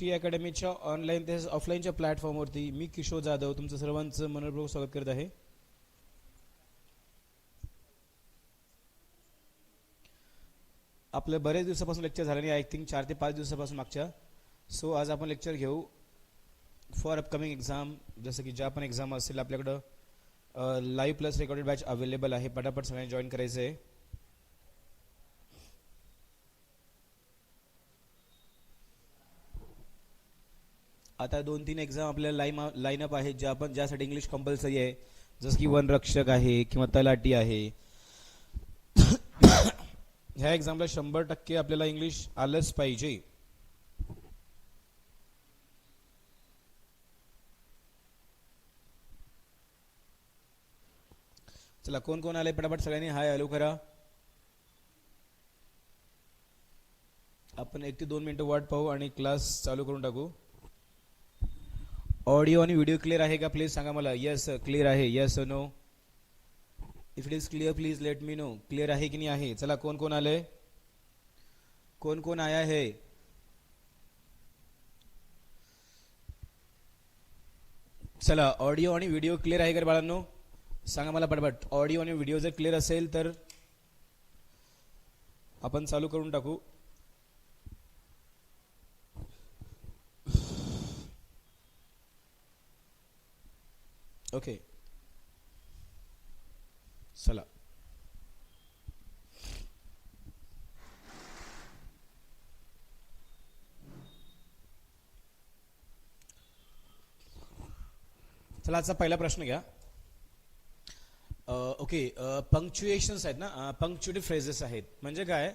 Shri अकॅडमीच्या online तसेच ऑफलाईनच्या प्लॅटफॉर्मवरती मी किशोर जाधव तुमचं सर्वांचं मनपूर्वक स्वागत करत आहे. आपलं बरेच दिवसापासून लेक्चर झालं नाही आय थिंक चार ते पाच दिवसापासून मागच्या. सो आज आपण लेक्चर घेऊ फॉर अपकमिंग एक्झाम जसं की ज्या पण एक्झाम असेल आपल्याकडं live plus recorded batch available आहे. पटापट सगळ्यांनी जॉईन करायचं आहे आता दोन तीन एक्झाम आपल्या लाईन लाईनअप आहेत ज्या आपण ज्यासाठी इंग्लिश कंपल्सरी आहे. जसं की वनरक्षक आहे किंवा तलाटी आहे. ह्या एक्झामला शंभर टक्के आपल्याला इंग्लिश आलंच पाहिजे. चला कोण कोण आले पटापट सगळ्यांनी. हाय हॅलो करा. आपण एक ते दोन मिनिटं वाट पाहू आणि क्लास चालू करून टाकू. ऑडिओ आणि व्हिडिओ क्लिअर आहे का? प्लीज सांगा मला. येस क्लिअर आहे. Yes no if it is clear please let me know clear आहे की नाही आहे? चला कोण कोण आलंय? कोण कोण आया है चला ऑडिओ आणि व्हिडिओ क्लिअर आहे का बाळांनो? सांगा मला पटपट. ऑडिओ आणि व्हिडिओ जर क्लिअर असेल तर आपण चालू करून टाकू. ओके चला चला आजचा पहिला प्रश्न घ्या. ओके पंक्च्युएशन्स आहेत ना? पंक्च्युएटिव्ह फ्रेजेस आहेत. म्हणजे काय?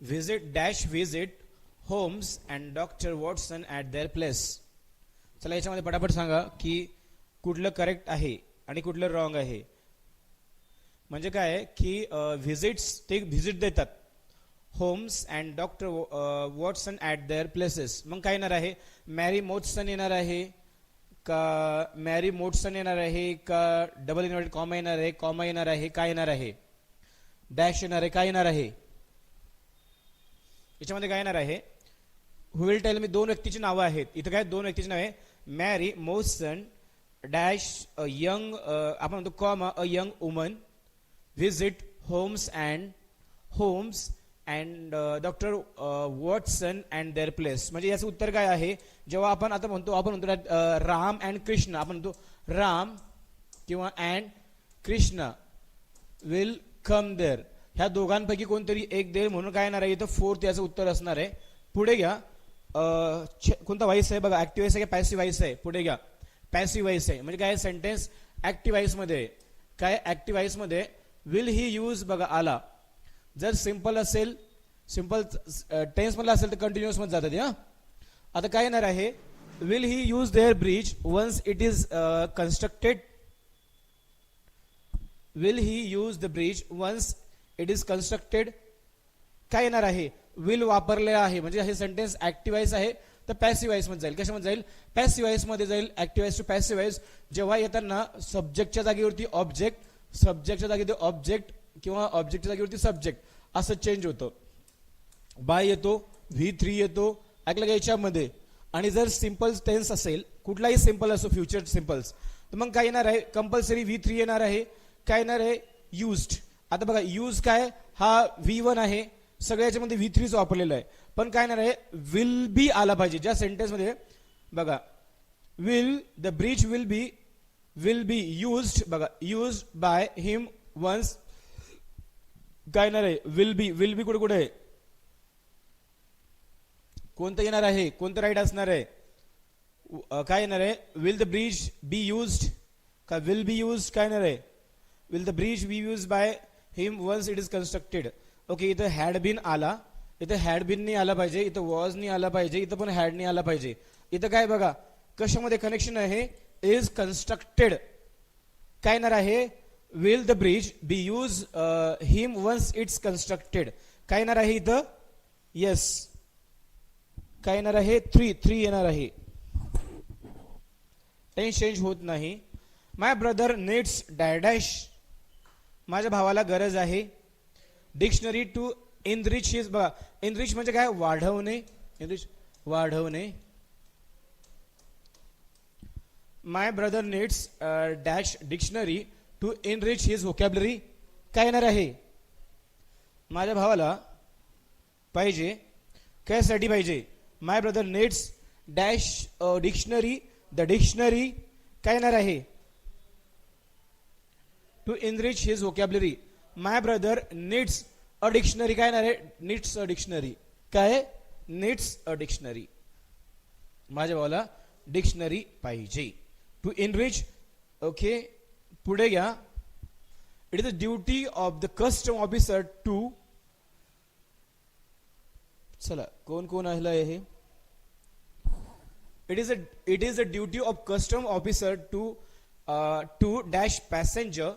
Visit dash visit Holmes and doctor Watson at their place चला याच्यामध्ये पटापट सांगा की कुठलं करेक्ट आहे आणि कुठलं रॉंग आहे. म्हणजे काय आहे की व्हिजिट्स ते व्हिजिट देतात. Holmes and doctor Watson at their places मग काय येणार आहे? मॅरी मोटसन येणार आहे का मॅरी मोटसन येणार आहे का डबल इन्व्हर्टेड कॉमा येणार आहे कॉमा येणार आहे काय येणार आहे? डॅश येणार आहे काय येणार आहे? याच्यामध्ये काय येणार आहे? विल टेल मी दोन व्यक्तीची नावं आहेत. इथं काय? दोन व्यक्तीची नावे. Mary Morstan dash a young आपण म्हणतो comma a young woman visit Holmes and Holmes and doctor Watson and their place म्हणजे याचं उत्तर काय आहे? जेव्हा आपण आता म्हणतो आपण म्हणतो राम अँड कृष्ण आपण म्हणतो राम किंवा and Krishna will come there ह्या दोघांपैकी कोणतरी एक देर म्हणून काय येणार आहे? इथं फोर्थ याचं उत्तर असणार आहे. पुढे घ्या. कोणता व्हाईस आहे? बघा ऍक्टिव्ह आहे का? पॅसिव्ह व्हाईस आहे? पुढे घ्या. पॅसिव्ह आहे. म्हणजे काय? सेंटेन्स ऍक्टिव्ह काय? ऍक्टिव्ह विल ही यूज बघा आला. जर सिंपल असेल सिंपल टेन्समधला असेल तर कंटिन्युअसमध्ये जातात हां? आता काय येणार आहे? Will he use their bridge once it is constructed will he use the bridge once it is constructed काय येणार आहे? विल वापरले आहे. म्हणजे हे सेंटेन्स ऍक्टिव्हाइज आहे. तर पॅसिव्ह व्हाईसमध्ये जाईल. कशामध्ये जाईल? पॅसिव्ह व्हाईसमध्ये जाईल. ऍक्टिव्हाइज टू पॅसिव्ह जेव्हा येताना सब्जेक्टच्या जागेवरती ऑब्जेक्ट सब्जेक्टच्या जागी ऑब्जेक्ट किंवा ऑब्जेक्टच्या जागेवरती सब्जेक्ट असं चेंज होतं. बाय येतो व्ही थ्री येतो ऐकलं का याच्यामध्ये? आणि जर सिंपल टेन्स असेल कुठलाही सिंपल असो फ्युचर सिम्पल्स तर मग काय येणार आहे? कंपल्सरी व्ही थ्री येणार आहे. काय येणार आहे? युज्ड आता बघा यूज काय? हा व्ही वन आहे. सगळ्या याच्यामध्ये व्ही थ्रीच वापरलेलं आहे. पण काय येणार आहे? विल बी आला पाहिजे. ज्या सेंटेन्समध्ये बघा will the bridge will be will be used बघा युज बाय हिम वन्स काय येणार आहे? विल बी विल बी कुठे कुठे? आहे कोणतं येणार आहे? कोणतं राईट असणार आहे? काय येणार आहे? Will the bridge be used का विल बी युज काय येणार आहे? Will the bridge be use by him once it is constructed okay इथं हॅड बिन आला. इथं हॅड बिन नाही आला पाहिजे. इथं वॉज नाही आला पाहिजे. इथं पण हॅड नाही आला पाहिजे. इथं काय बघा कशामध्ये कनेक्शन आहे? इज कन्स्ट्रक्टेड काय येणार आहे? Will the bridge be use him once it's constructed काय येणार आहे इथं? येस काय येणार आहे? थ्री थ्री येणार आहे. टेन्स चेंज होत नाही. माय ब्रदर नीड्स डॅडॅश माझ्या भावाला गरज आहे. डिक्शनरी टू इनरिच हिज बघा इनरिच म्हणजे काय? वाढवणे. इनरिच वाढवणे. My brother needs dash dictionary to enrich his vocabulary काय येणार आहे? माझ्या भावाला पाहिजे कशासाठी पाहिजे? My brother needs dash dictionary the dictionary काय येणार आहे? To enrich his vocabulary my brother needs a dictionary काय नाही रे नीड्स अ डिक्शनरी काय? नीड्स अ डिक्शनरी माझ्या भावाला डिक्शनरी पाहिजे. टू इनरिच ओके पुढे घ्या. It is the duty of the custom officer to चला कोण कोण आहे हे? It is a it is the duty of custom officer to to dash passenger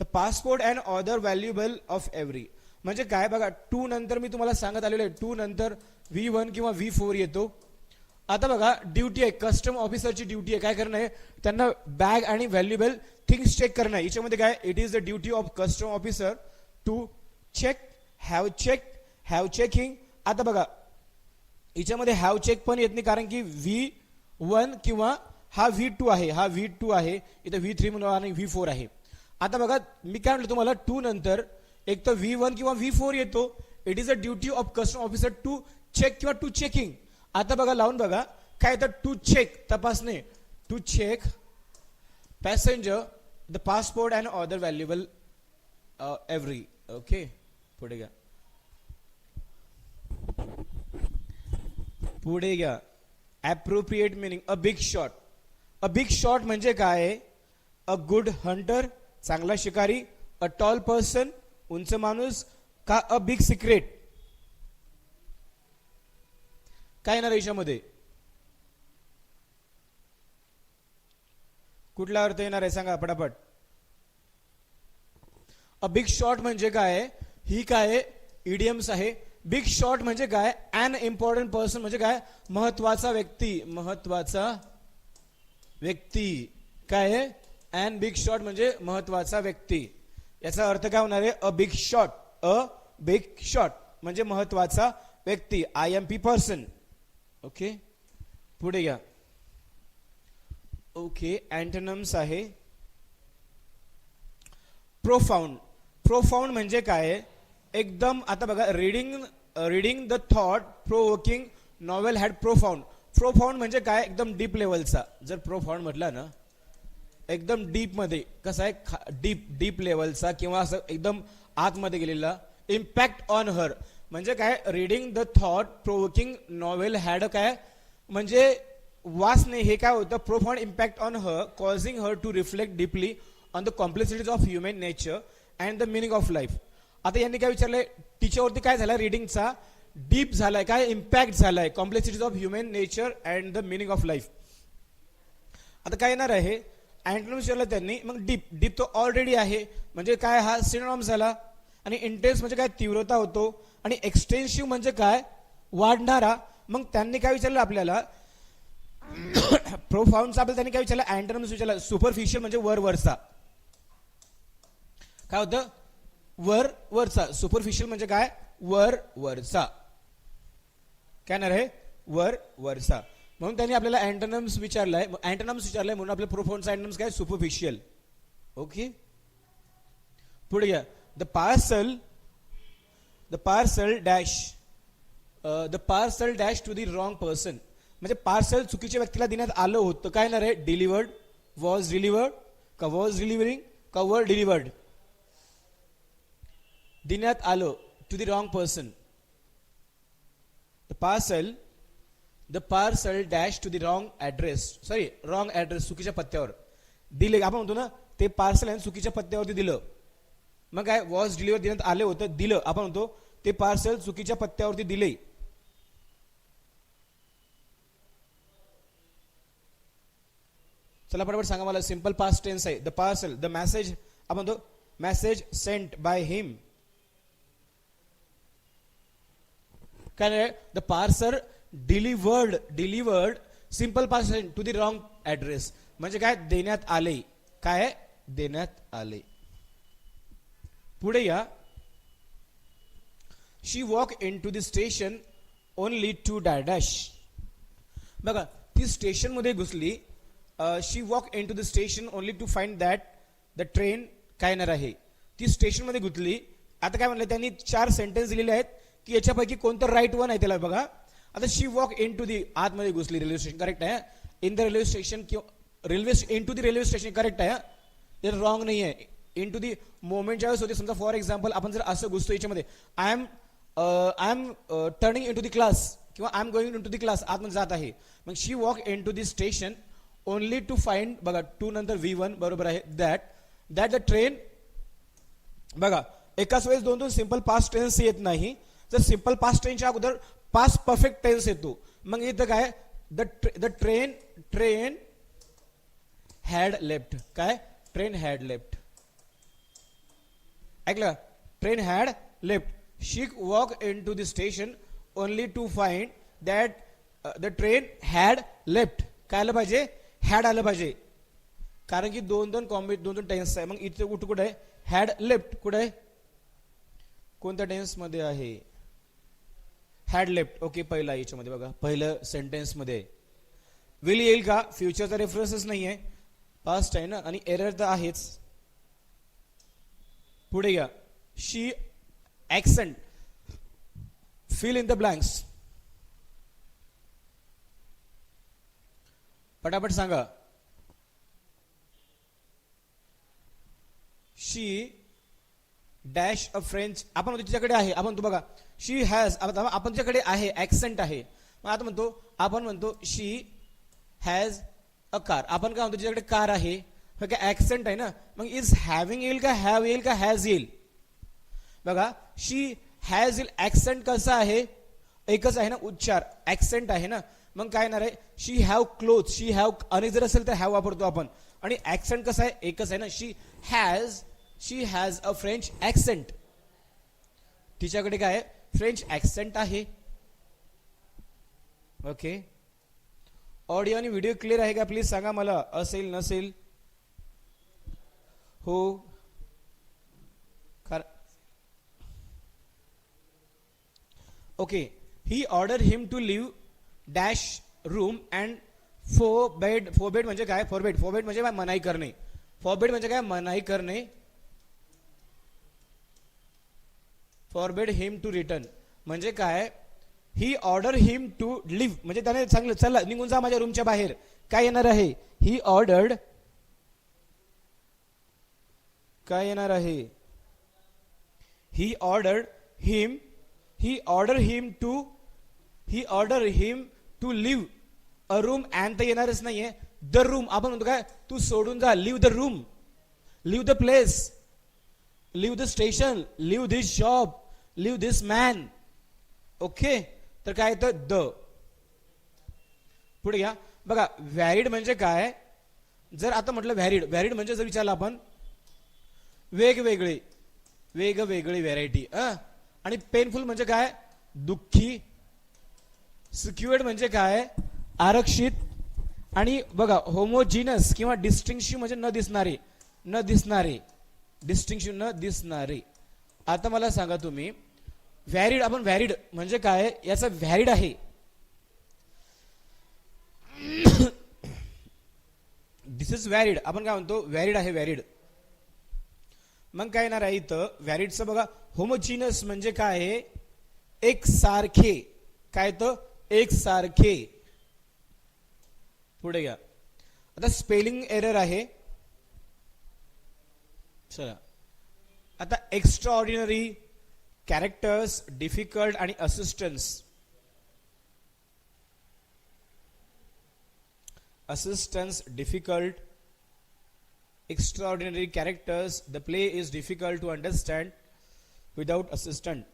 the passport and other valuable of every म्हणजे काय बघा टू नंतर मी तुम्हाला सांगत आलेलो आहे. टू नंतर व्ही वन किंवा व्ही फोर येतो. आता बघा ड्युटी आहे. कस्टम ऑफिसरची ड्युटी आहे. काय करणं आहे? त्यांना बॅग आणि व्हॅल्युएबल थिंग्स चेक करणं आहे. याच्यामध्ये काय? It is the duty of custom officer to check have check have checking आता बघा याच्यामध्ये हॅव चेक पण येत नाही. कारण की व्ही वन किंवा हा व्ही टू आहे. हा व्ही टू आहे. इथं व्ही थ्री म्हणून आणि व्ही फोर आहे. आता बघा मी काय म्हटलं तुम्हाला टू नंतर एक तर व्ही वन किंवा व्ही फोर येतो. It is a duty of custom officer to check किंवा टू चेकिंग आता बघा लावून बघा. काय तर टू चेक तपासणे. To check passenger the passport and other valuable every okay पुढे घ्या. पुढे घ्या. Appropriate meaning a big shot a big shot म्हणजे काय? अ गुड हंटर चांगला शिकारी अ टॉल पर्सन उंच माणूस का अ बिग सिक्रेट काय येणार याच्यामध्ये कुठला अर्थ येणार आहे? सांगा पटापट. अ बिग शॉट म्हणजे काय? ही काय? इडियम्स आहे. बिग शॉट म्हणजे काय? अन इम्पॉर्टंट पर्सन म्हणजे काय? महत्त्वाचा व्यक्ती. महत्त्वाचा व्यक्ती. काय? अँड बिग शॉट म्हणजे महत्त्वाचा व्यक्ती. याचा अर्थ काय होणार आहे? A big shot a big shot म्हणजे महत्त्वाचा व्यक्ती. I M P person okay पुढे घ्या. ओके अँटनम्स आहे. प्रोफाऊंड प्रोफाऊंड म्हणजे काय? एकदम आता बघा reading reading the thought provoking novel had profound profound म्हणजे काय? एकदम डीप लेवलचा जर प्रोफाऊंड म्हटला ना एकदम डीपमध्ये कसं आहे डीप डीप लेवलचा किंवा असं एकदम आतमध्ये गेलेला इम्पॅक्ट ऑन हर म्हणजे काय reading the thought provoking novel had काय म्हणजे वाचणे हे काय होतं profound impact on her causing her to reflect deeply on the complexities of human nature and the meaning of life आता यांनी काय विचारलंय टीचरवरती काय झालं रिडिंगचा डीप झालाय काय इम्पॅक्ट झालाय complexities of human nature and the meaning of life आता काय येणार आहे अँटोनॉम विचारलं त्यांनी मग डीप डीप तो ऑलरेडी आहे. म्हणजे काय हा सिनॉम झाला? आणि इंटेन्स म्हणजे काय? तीव्रता होतो. आणि एक्सटेन्सिव्ह म्हणजे काय? वाढणारा. मग त्यांनी काय विचारलं आपल्याला? प्रोफाऊंडचा आपल्याला त्यांनी काय विचारलं? अँटोनॉम्स विचारला. सुपरफिशियल म्हणजे वर वरचा. काय होतं? वर वरचा. सुपरफिशियल म्हणजे काय? वर वरचा. काय ना रे वर वरचा. म्हणून त्यांनी आपल्याला अँटनम्स विचारलाय. अँटोनम्स विचारलाय म्हणून आपल्या प्रोफोनचा अँटनम्स काय? सुपरफिशियल ओके पुढे घ्या. The parcel the parcel dash the parcel dash to the wrong person म्हणजे पार्सल चुकीच्या व्यक्तीला देण्यात आलं होतं. काय येणार आहे? डिलिव्हर्ड वॉज डिलिव्हर्ड का वॉज डिलिव्हरिंग का वर डिलिव्हर्ड देण्यात आलं to the wrong person the parcel the parcel dash to the wrong address sorry wrong address चुकीच्या पत्त्यावर. दिले. आपण म्हणतो ना ते पार्सल आहे चुकीच्या पत्त्यावरती दिलं. मग काय वॉज डिलिव्हर देण्यात आले होतं दिलं. आपण म्हणतो ते पार्सल चुकीच्या पत्त्यावरती दिले. चला पटापट सांगा मला सिंपल पास्ट टेन्स आहे. द पार्सल द मेसेज आपण म्हणतो मेसेज सेंट बाय हिम काय the parcel delivered delivered simple past to the wrong address म्हणजे काय? देण्यात आले. काय? देण्यात आले. पुढे या. She walk in to the station only to dash बघा ती स्टेशनमध्ये घुसली. She walk in to the station only to find that the train काय येणार आहे? ती स्टेशनमध्ये घुसली. आता काय म्हणलं? त्यांनी चार सेंटेन्स दिलेले आहेत की याच्यापैकी कोणतं राईट वन आहे त्याला बघा. आता she walk in to the आतमध्ये घुसली रेल्वे स्टेशन करेक्ट आहे इन द रेल्वे स्टेशन किंवा railway in to the railway station correct आहे ते रॉंग नाही आहे इन टू दी मोमेंट ज्यावेळेस होते समजा फॉर एक्झाम्पल आपण जर असं घुसतो याच्यामध्ये I am I am turning in to the class किंवा I am going in to the class आतमध्ये जात आहे मग she walk in to the station only to find बघा टू नंतर व्ही वन बरोबर आहे दॅट दॅट द ट्रेन बघा एकाच वेळेस दोन दोन सिंपल पास्ट ट्रेन्स येत नाही जर सिंपल पास्ट ट्रेनच्या अगोदर पास परफेक्ट टेन्स येतो. मग इथं काय? The the train train had left काय? ट्रेन हॅड लेफ्ट ऐकलं? Train had left she walk in to the station only to find that the train had left काय आलं पाहिजे? हॅड आलं पाहिजे. कारण की दोन दोन कॉम्बि दोन दोन टेन्स आहे. मग इथे कुठं कुठं आहे? हॅड लेफ्ट कुठं आहे? कोणत्या टेन्समध्ये आहे? हॅड लेफ्ट ओके पहिला याच्यामध्ये बघा. पहिलं सेंटेन्समध्ये. विल येईल का? फ्युचरचा रेफरन्सच नाही आहे पास्ट आहे ना? आणि एरर तर आहेच. पुढे घ्या she accent fill in the blanks पटापट सांगा. शी डॅश अ फ्रेंच आपण तिच्याकडे आहे. आपण तू बघा. शी हॅज आपण तिच्याकडे आहे ऍक्सेंट आहे. मग आता म्हणतो आपण म्हणतो शी हॅज अ कार आपण काय म्हणतो तिच्याकडे कार आहे काय ऍक्सेंट आहे ना? मग इज हॅव्हिंग येईल का हॅव येईल का हॅज येईल? बघा शी हॅज येईल ऍक्सेंट कसं आहे? एकच आहे ना उच्चार. ऍक्सेंट आहे ना? मग काय येणार आहे? She have cloth she have अनेक जर असेल तर हॅव वापरतो आपण. आणि ऍक्सेंट कसं आहे? एकच आहे ना? She has she has a French accent तिच्याकडे काय फ्रेंच ॲक्सेंट आहे. ओके ऑडिओ आणि व्हिडिओ क्लिअर आहे का? प्लीज सांगा मला. असेल नसेल. हो okay he order him to leave dash room and forbade forbade म्हणजे काय? फॉर बेड फो बेड म्हणजे काय? मनाई करणे. फॉर बेड म्हणजे काय? मनाई करणे. Forbade him to return. म्हणजे काय? He order him to leave. म्हणजे त्याने चांगलं चला निघून जा माझ्या रूमच्या बाहेर. काय येणार आहे? ही ऑर्डर्ड काय येणार आहे? He order him he order him to he order him to leave. A room and तर येणारच नाहीये. The room. आपण म्हणतो काय? तू सोडून जा. Leave the room. Leave the place. Leave the station leave this job leave this man okay तर काय येतं? द. पुढे घ्या. बघा व्हॅरिड म्हणजे काय? जर आता म्हटलं व्हॅरिड व्हॅरिड म्हणजे जर विचारलं आपण वेगवेगळे वेगवेगळी व्हॅरायटी आणि पेनफुल म्हणजे काय? दुःखी सिक्युअर्ड म्हणजे काय? आरक्षित आणि बघा होमोजिनस किंवा डिस्टिंक्शन म्हणजे न दिसणारे न दिसणारे. डिस्टिंक्शन न दिसणारे. आता मला सांगा तुम्ही व्हॅरिड आपण व्हॅरिड म्हणजे काय? याचा व्हॅरिड आहे. दिस इज व्हॅरिड आपण काय म्हणतो? व्हॅरिड आहे व्हॅरिड मग काय येणार आहे इथं? व्हॅरिडचं बघा होमोजिनस म्हणजे काय आहे? एक सारखे काय तर एक सारखे पुढे घ्या. आता स्पेलिंग एरर आहे. चला. आता एक्स्ट्रॉर्डिनरी कॅरेक्टर्स डिफिकल्ट आणि assistance assistance difficult extraordinary characters the play is difficult to understand without assistant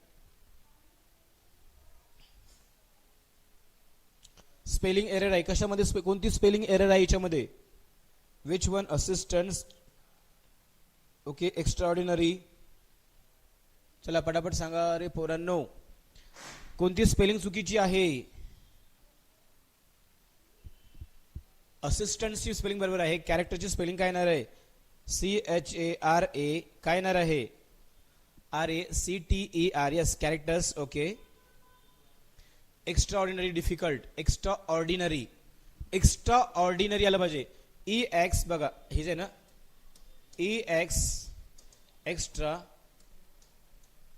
spelling error आहे. कशामध्ये कोणती स्पेलिंग एरर आहे याच्यामध्ये? Which one assistance okay extra ordinary चला पटापट सांगा अरे पोरांनो. कोणती स्पेलिंग चुकीची आहे? असिस्टंटची स्पेलिंग बरोबर आहे. कॅरेक्टरची स्पेलिंग काय येणार आहे? C H A R A काय येणार आहे? R A C T E R S characters okay extra ordinary difficult extra ordinary extra ordinary आलं पाहिजे. ई एक्स बघा हे जे ना E X extra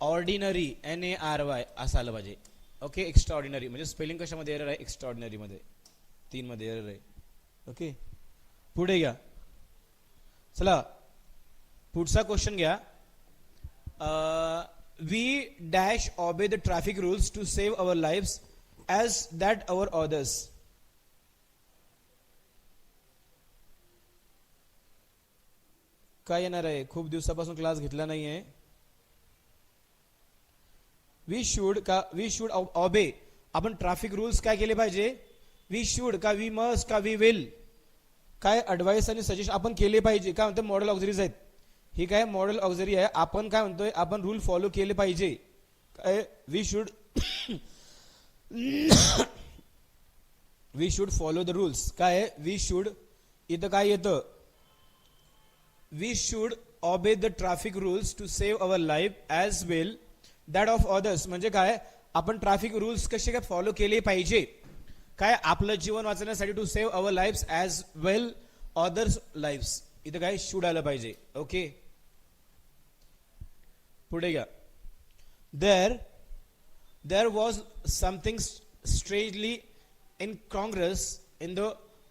ordinary N A R Y असं आलं पाहिजे. ओके एक्स्ट्रा ऑर्डिनरी म्हणजे स्पेलिंग कशामध्ये एरर आहे? एक्स्ट्रा ऑर्डिनरीमध्ये तीनमध्ये एरर आहे. ओके पुढे घ्या. चला. पुढचा क्वेश्चन घ्या. We dash obey the traffic rules to save our lifes as that our others काय येणार आहे? खूप दिवसापासून क्लास घेतला नाही आहे वी शूड का वी शूड ऑबे आपण ट्रॅफिक रूल्स काय केले पाहिजे? वी शूड का वी मस्ट का वी विल काय ॲडवाईस आणि सजेस्ट आपण केले पाहिजे? काय म्हणतो मॉडेल ऑक्झरीज आहेत? ही काय मॉडेल ऑक्झरी आहे? आपण काय म्हणतोय? आपण रूल फॉलो केले पाहिजे. काय we should we should follow the rules काय वी शूड इथं काय येतं? We should obey the traffic rules to save our life as well that of others म्हणजे काय? आपण ट्रॅफिक रूल्स कसे काय फॉलो केले पाहिजे? काय? आपलं जीवन वाचवण्यासाठी to save our life as well others life इथं काय? शूड आलं पाहिजे. ओके पुढे घ्या. There there was something strangely in congress in the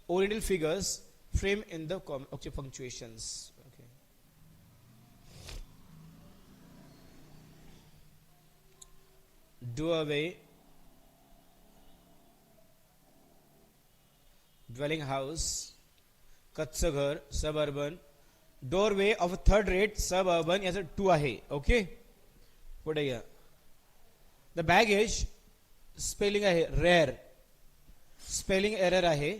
original figures frame in the okay punctuations do away dwelling house कच्चं घर suburban doorway of third rate suburban याचं to आहे ओके पुढे घ्या द बॅगेज स्पेलिंग आहे rare spelling error आहे.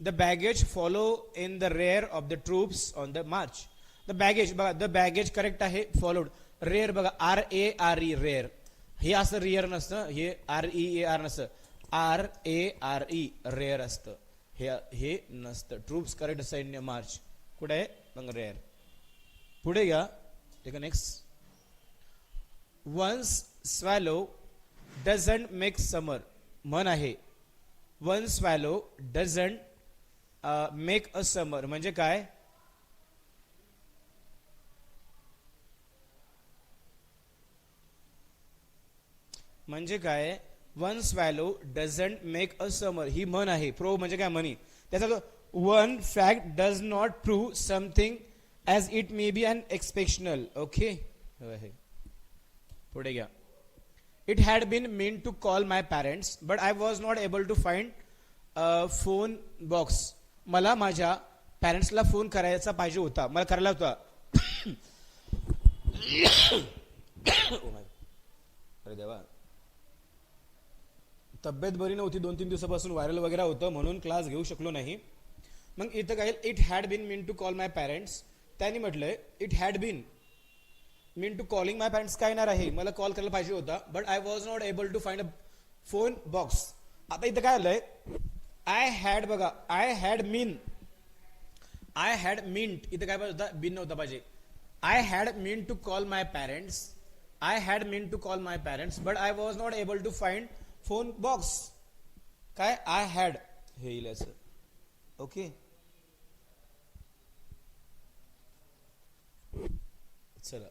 The baggage follow in the rear of the troops on the march the baggage बघा the baggage correct आहे followed rear बघा R A R E rare हे असं rear नसतं हे R E A R नसतं. R A R E rare असतं. हे हे नसतं. ट्रूप्स करेक्ट सैन्य मार्च कुठे आहे? मग रेअर पुढे घ्या. Take next once swallow doesn't make summer मन आहे. One swallow doesn't make a summer म्हणजे काय? म्हणजे काय one swallow doesn't make a summer ही मन आहे प्रो म्हणजे काय मनी त्याचा one fact does not prove something as it may be an exceptional okay पुढे घ्या it had been mean to call my parents but I was not able to find phone box मला माझ्या पॅरेंट्सला phone करायचा पाहिजे होता मला करायला होता अरे देवा तब्येत बरी नव्हती दोन तीन दिवसापासून व्हायरल वगैरे होतं म्हणून क्लास घेऊ शकलो नाही. मग इथं काय it had been mean to call my parents त्यांनी म्हटलंय it had been mean to calling my parents काय येणार आहे? मला कॉल करायला पाहिजे होता but I was not able to find a phone box आता इथं काय आलंय आय हॅड बघा I had mean I had meant इथं काय पाहिजे होता बिन नव्हता पाहिजे. I had mean to call my parents I had mean to call my parents but I was not able to find phone box. काय? I had हे येईल असं ओके? चला.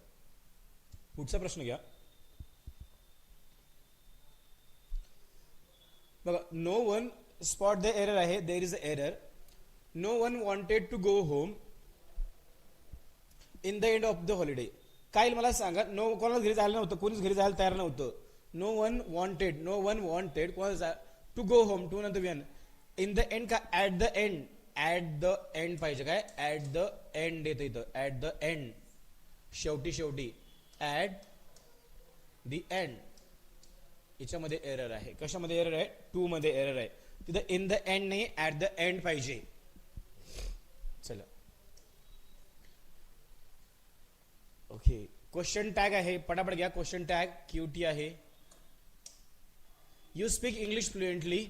पुढचा प्रश्न घ्या. बघा no one spot the error आहे. There is a error no one wanted to go home in the end of the holiday काय मला सांगा? नो कोणाला घरी जायला नव्हतं. कोणीच घरी जायला तयार नव्हतं. No one wanted no one wanted कोणाला टू गो होम टू नंतर विन इन द एंड का at the end at the end पाहिजे काय ऍट द एंड येतं इथं ऍट द एंड शेवटी शेवटी ऍट द एंड याच्यामध्ये एरर आहे कशामध्ये एरर आहे टू मध्ये एरर आहे तिथं इन द एंड नाही ऍट द एंड पाहिजे चला ओके क्वेश्चन टॅग आहे पटापट घ्या क्वेश्चन टॅग क्यूटी आहे you speak English fluently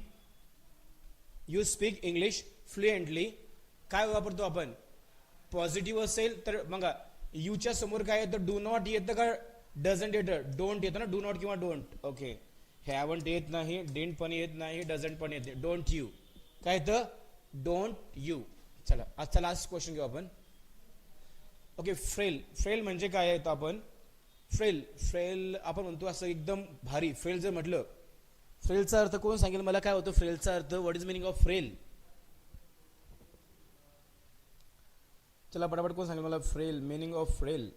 you speak English fluently काय वापरतो आपण? पॉझिटिव्ह असेल तर बघा यूच्या समोर काय येतं? डू नॉट येतं का? डझंट येतं. डोंट येतं ना? डू नॉट किंवा डोंट ओके हॅवंट येत नाही डेंट पण येत नाही डझंट पण येत डोंट यू काय येतं? डोंट यू चला आजचा लास्ट क्वेश्चन घेऊ आपण. ओके फ्रेल फ्रेल म्हणजे काय येतं आपण? फ्रेल फ्रेल आपण म्हणतो असं एकदम भारी. फ्रेल जर म्हटलं फ्रेलचा अर्थ कोण सांगेल? मला काय होतं? फ्रेलचा अर्थ what is meaning of frail चला पटापट कोण सांगेल मला? फ्रेल मिनिंग ऑफ फ्रेल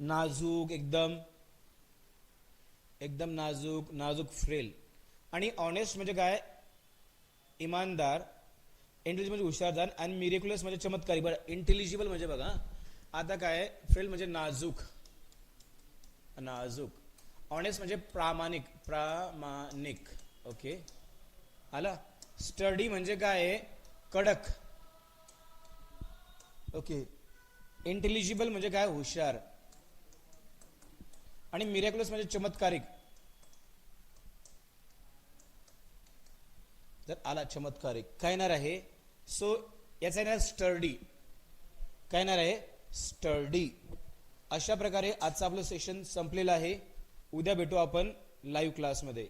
नाजूक एकदम. एकदम नाजूक नाजूक फ्रेल आणि ऑनेस्ट म्हणजे काय? इमानदार इंटेलिजंट म्हणजे हुशारदार आणि मिरेक्युलस म्हणजे चमत्कारी. बरं इंटेलिजिबल म्हणजे बघा आता काय? फ्रेल म्हणजे नाजूक. नाजूक. ऑनेस्ट म्हणजे प्रामाणिक प्रामाणिक. ओके? आला? स्टडी म्हणजे काय आहे? कडक. ओके? इंटेलिजिबल म्हणजे काय? हुशार. आणि मिरेक्युलस म्हणजे चमत्कारिक. जर आला चमत्कारिक. काय येणार आहे? सो याचा येणार स्टर्डी काय येणार आहे? स्टर्डी अशा प्रकारे आजचं आपलं सेशन संपलेलं आहे. उद्या भेटू आपण लाईव्ह क्लासमध्ये